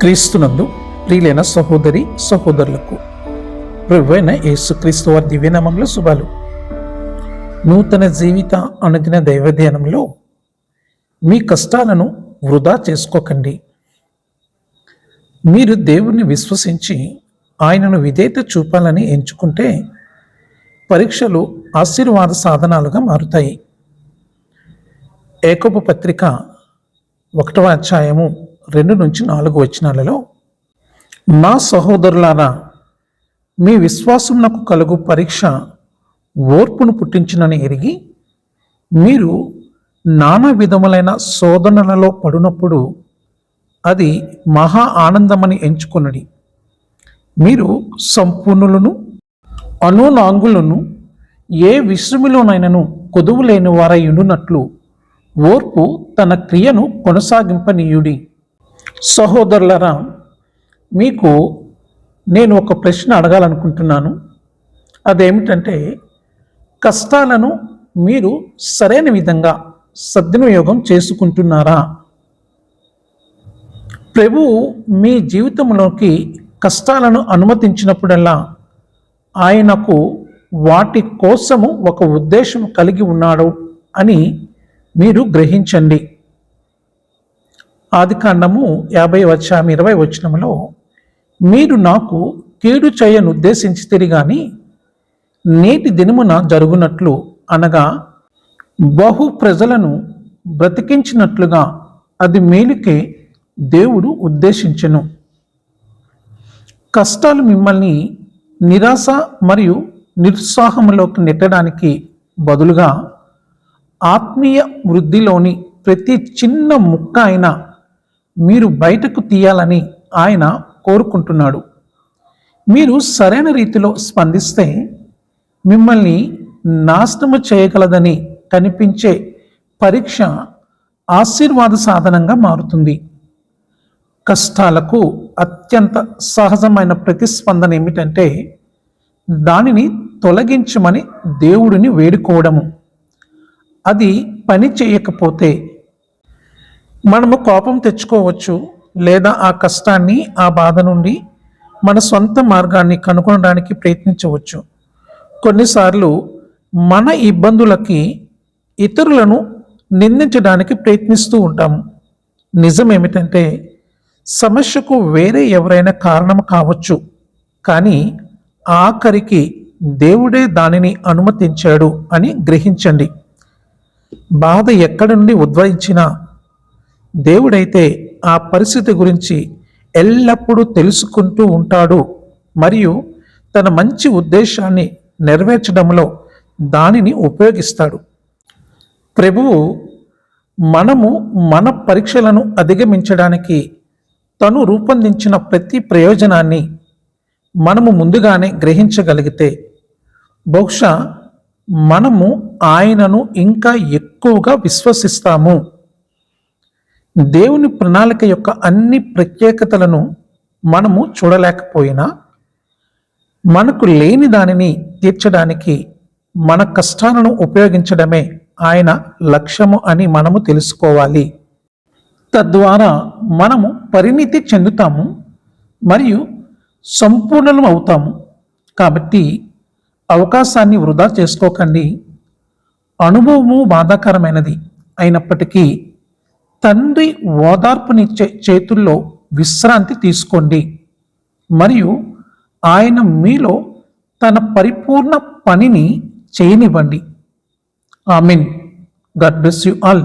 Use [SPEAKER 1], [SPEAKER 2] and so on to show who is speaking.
[SPEAKER 1] క్రీస్తునందు ప్రియులైన సహోదరి సహోదరులకు ప్రభువైన యేసుక్రీస్తు వారి దివ్యనామంలో శుభాలు. నూతన జీవిత అనుదిన దైవధ్యానంలో మీ కష్టాలను వృధా చేసుకోకండి. మీరు దేవుణ్ణి విశ్వసించి ఆయనను విధేయత చూపాలని ఎంచుకుంటే పరీక్షలు ఆశీర్వాద సాధనాలుగా మారుతాయి. ఏకోప పత్రిక ఒకటవ అధ్యాయము రెండు నుంచి నాలుగు వచనాలలో నా సహోదరులారా మీ విశ్వాసమునకు కలుగు పరీక్ష ఓర్పును పుట్టించునని ఎరిగి మీరు నానా విధములైన శోధనలలో పడినప్పుడు అది మహా ఆనందమని ఎంచుకొనడి. మీరు సంపూర్ణులను అనునాంగులను ఏ విశ్రమిలోనైనను కొదువులేని వారై ఉండునట్లు ఓర్పు తన క్రియను కొనసాగింపనీయుడి. సహోదరులరా మీకు నేను ఒక ప్రశ్న అడగాలనుకుంటున్నాను. అదేమిటంటే కష్టాలను మీరు సరైన విధంగా సద్వినియోగం చేసుకుంటున్నారా? ప్రభు మీ జీవితంలోకి కష్టాలను అనుమతించినప్పుడల్లా ఆయనకు వాటి కోసము ఒక ఉద్దేశం కలిగి ఉన్నాడు అని మీరు గ్రహించండి. ఆదికాండము యాభై వచ్చాము ఇరవై వచనంలో మీరు నాకు కీడు చేయను ఉద్దేశించి తిరిగాని నేటి దినమున జరుగునట్లు అనగా బహు ప్రజలను బ్రతికించినట్లుగా అది మేలుకే దేవుడు ఉద్దేశించెను. కష్టాలు మిమ్మల్ని నిరాశ మరియు నిరుత్సాహంలోకి నెట్టడానికి బదులుగా ఆత్మీయ వృద్ధిలోని ప్రతి చిన్న ముక్క అయినా మీరు బయటకు తీయాలని ఆయన కోరుకుంటున్నాడు. మీరు సరైన రీతిలో స్పందిస్తే మిమ్మల్ని నాశనము చేయగలదని కనిపించే పరీక్ష ఆశీర్వాద సాధనంగా మారుతుంది. కష్టాలకు అత్యంత సహజమైన ప్రతిస్పందన ఏమిటంటే దానిని తొలగించమని దేవుడిని వేడుకోవడము. అది పని చేయకపోతే మనము కోపం తెచ్చుకోవచ్చు లేదా ఆ కష్టాన్ని ఆ బాధ నుండి మన సొంత మార్గాన్ని కనుగొనడానికి ప్రయత్నించవచ్చు. కొన్నిసార్లు మన ఇబ్బందులకి ఇతరులను నిందించడానికి ప్రయత్నిస్తూ ఉంటాము నిజం ఏమిటంటే సమస్యకు వేరే ఎవరైనా కారణం కావచ్చు. కానీ ఆఖరికి దేవుడే దానిని అనుమతించాడు అని గ్రహించండి. బాధ ఎక్కడి నుండి ఉద్భవించినా దేవుడైతే ఆ పరిస్థితి గురించి ఎల్లప్పుడూ తెలుసుకుంటూ ఉంటాడు. మరియు తన మంచి ఉద్దేశాన్ని నెరవేర్చడంలో దానిని ఉపయోగిస్తాడు. ప్రభువు మనము మన పరీక్షలను అధిగమించడానికి తను రూపొందించిన ప్రతి ప్రయోజనాన్ని మనము ముందుగానే గ్రహించగలిగితే బహుశా మనము ఆయనను ఇంకా ఎక్కువగా విశ్వసిస్తాము. దేవుని ప్రణాళిక యొక్క అన్ని ప్రత్యేకతలను మనము చూడలేకపోయినా మనకు లేని దానిని తీర్చడానికి మన కష్టాలను ఉపయోగించడమే ఆయన లక్ష్యము అని మనము తెలుసుకోవాలి. తద్వారా మనము పరిణితి చెందుతాము మరియు సంపూర్ణం అవుతాము. కాబట్టి అవకాశాన్ని వృధా చేసుకోకండి. అనుభవము బాధాకరమైనది అయినప్పటికీ తండ్రి ఓదార్పునిచ్చే చేతుల్లో విశ్రాంతి తీసుకోండి. మరియు ఆయన మీలో తన పరిపూర్ణ పనిని చేయనివ్వండి. I mean god bless you all.